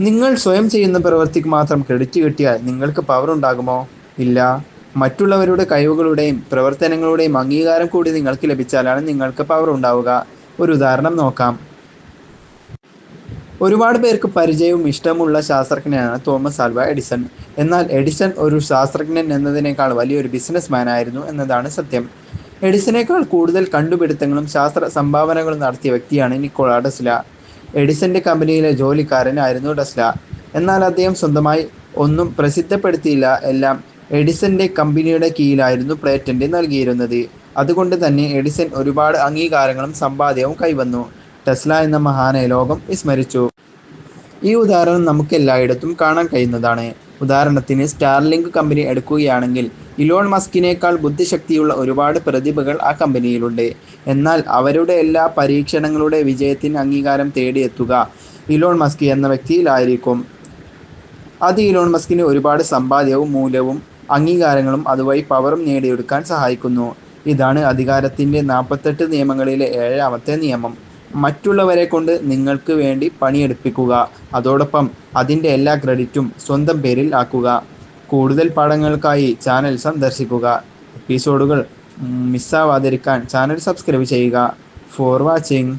നിങ്ങൾ സ്വയം ചെയ്യുന്ന പ്രവൃത്തിക്ക് മാത്രം ക്രെഡിറ്റ് കിട്ടിയാൽ നിങ്ങൾക്ക് പവർ ഉണ്ടാകുമോ? ഇല്ല. മറ്റുള്ളവരുടെ കഴിവുകളുടെയും പ്രവർത്തനങ്ങളുടെയും അംഗീകാരം കൂടി നിങ്ങൾക്ക് ലഭിച്ചാലാണ് നിങ്ങൾക്ക് പവർ ഉണ്ടാവുക. ഒരു ഉദാഹരണം നോക്കാം. ഒരുപാട് പേർക്ക് പരിചയവും ഇഷ്ടമുള്ള ശാസ്ത്രജ്ഞനാണ് തോമസ് ആൽവ എഡിസൺ. എന്നാൽ എഡിസൺ ഒരു ശാസ്ത്രജ്ഞൻ എന്നതിനേക്കാൾ വലിയൊരു ബിസിനസ് ബിസിനസ്മാനായിരുന്നു എന്നതാണ് സത്യം. എഡിസനേക്കാൾ കൂടുതൽ കണ്ടുപിടുത്തങ്ങളും ശാസ്ത്ര സംഭാവനകളും നടത്തിയ വ്യക്തിയാണ് നിക്കോള ടെസ്ല. എഡിസന്റെ കമ്പനിയിലെ ജോലിക്കാരൻ ആയിരുന്നു ടെസ്ല. എന്നാൽ അദ്ദേഹം സ്വന്തമായി ഒന്നും പ്രസിദ്ധപ്പെടുത്തിയില്ല എല്ലാം എഡിസന്റെ കമ്പനിയുടെ കീഴിലായിരുന്നു പേറ്റന്റ് നൽകിയിരുന്നത്. അതുകൊണ്ട് തന്നെ എഡിസൺ ഒരുപാട് അംഗീകാരങ്ങളും സമ്പാദ്യവും കൈവന്നു. ടെസ്ല എന്ന മഹാനെ ലോകം വിസ്മരിച്ചു. ഈ ഉദാഹരണം നമുക്ക് എല്ലായിടത്തും കാണാൻ കഴിയുന്നതാണ്. ഉദാഹരണത്തിന് സ്റ്റാർലിങ്ക് കമ്പനി എടുക്കുകയാണെങ്കിൽ ഇലോൺ മസ്കിനേക്കാൾ ബുദ്ധിശക്തിയുള്ള ഒരുപാട് പ്രതിഭകൾ ആ കമ്പനിയിലുണ്ട്. എന്നാൽ അവരുടെ എല്ലാ പരീക്ഷണങ്ങളുടെ വിജയത്തിന് അംഗീകാരം തേടിയെത്തുക ഇലോൺ മസ്ക് എന്ന വ്യക്തിയിലായിരിക്കും. അത് ഇലോൺ മസ്കിന് ഒരുപാട് സമ്പാദ്യവും മൂല്യവും അംഗീകാരങ്ങളും അതുവഴി പവറും നേടിയെടുക്കാൻ സഹായിക്കുന്നു. ഇതാണ് അധികാരത്തിന്റെ നാൽപ്പത്തെട്ട് നിയമങ്ങളിലെ ഏഴാമത്തെ നിയമം. മറ്റുള്ളവരെക്കൊണ്ട് നിങ്ങൾക്ക് വേണ്ടി പണിയെടുപ്പിക്കുക. അതോടൊപ്പം അതിന്റെ എല്ലാ ക്രെഡിറ്റും സ്വന്തം പേരിൽ ആക്കുക. കൂടുതൽ പാഠങ്ങൾക്കായി ചാനൽ സന്ദർശിക്കുക. എപ്പിസോഡുകൾ മിസ്സാവാതിരിക്കാൻ ചാനൽ സബ്സ്ക്രൈബ് ചെയ്യുക. For watching